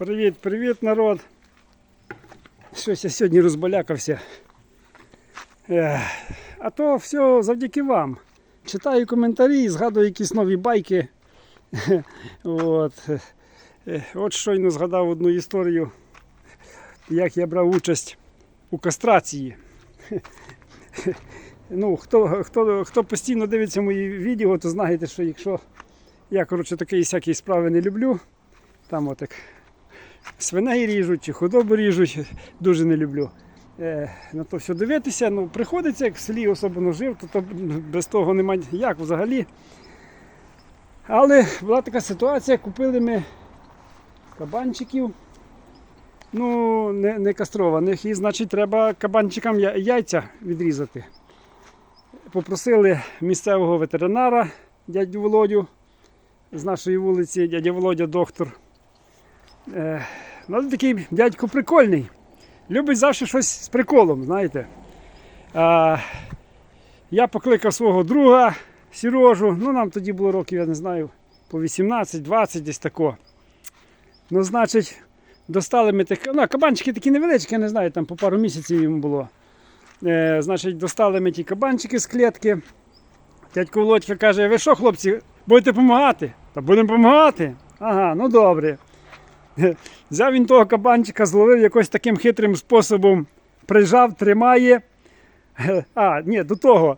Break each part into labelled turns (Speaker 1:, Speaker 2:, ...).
Speaker 1: Привіт, привіт, народ. Щось я сьогодні розбалякався. А то все завдяки вам. Читаю коментарі, згадую якісь нові байки. От. От щойно згадав одну історію, як я брав участь у кастрації. Ну, хто, хто, хто постійно дивиться мої відео, то знаєте, що якщо я коротше такі всякі справи не люблю, там отак свиней ріжуть чи худобу ріжуть, дуже не люблю. Е, на то все дивитися, ну приходиться, як в селі особливо жив, то, то без того немає як взагалі. Але була така ситуація, купили ми кабанчиків, ну, не, не кастрованих, і значить треба кабанчикам яйця відрізати. Попросили місцевого ветеринара дядю Володю з нашої вулиці, дядя Володя доктор. Е, ну, такий дядько прикольний. Любить завжди щось з приколом, знаєте. А, я покликав свого друга Сережу. Ну, нам тоді було років, я не знаю, по 18-20 десь тако. Ну, значить, достали ми тих. Ну, кабанчики такі невеличкі, я не знаю, там по пару місяців йому було. Е, значить, достали ми ті кабанчики з клітки. Дядько Володька каже, ви що, хлопці, будете допомагати? Та будемо допомагати. Ага, ну добре. Взяв він того кабанчика, зловив якось таким хитрим способом, прижав, тримає. А, ні, до того.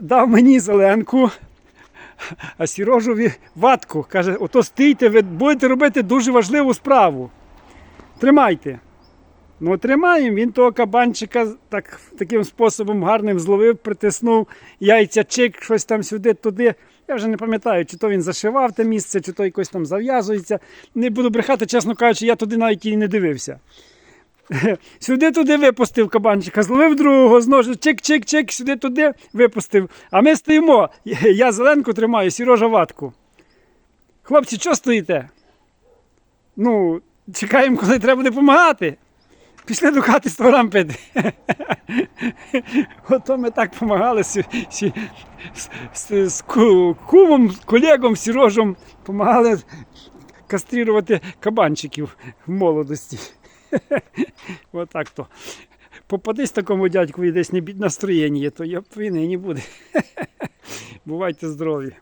Speaker 1: Дав мені зеленку, а Сірожові ватку. Каже, ото стійте, ви будете робити дуже важливу справу. Тримайте. Ну, тримаємо, він того кабанчика так, таким способом гарним зловив, притиснув, яйця чик, щось там сюди, туди. Я вже не пам'ятаю, чи то він зашивав те місце, чи то якось там зав'язується. Не буду брехати, чесно кажучи, я туди навіть і не дивився. Сюди туди випустив кабанчика, зловив другого, ж чик-чик-чик, сюди туди випустив. А ми стоїмо. Я зеленку тримаю, Сірожа ватку. Хлопці, що стоїте? Ну, чекаємо, коли треба буде допомагати. Пішли до хати 100 грам пити. Ото ми так допомагали з, з, з, з ку- кумом, колегом, Сірожем, допомагали каструвати кабанчиків в молодості. Отак то. Попадись такому дядьку і десь не бід настроєння, то я вини не буде. Бувайте здорові.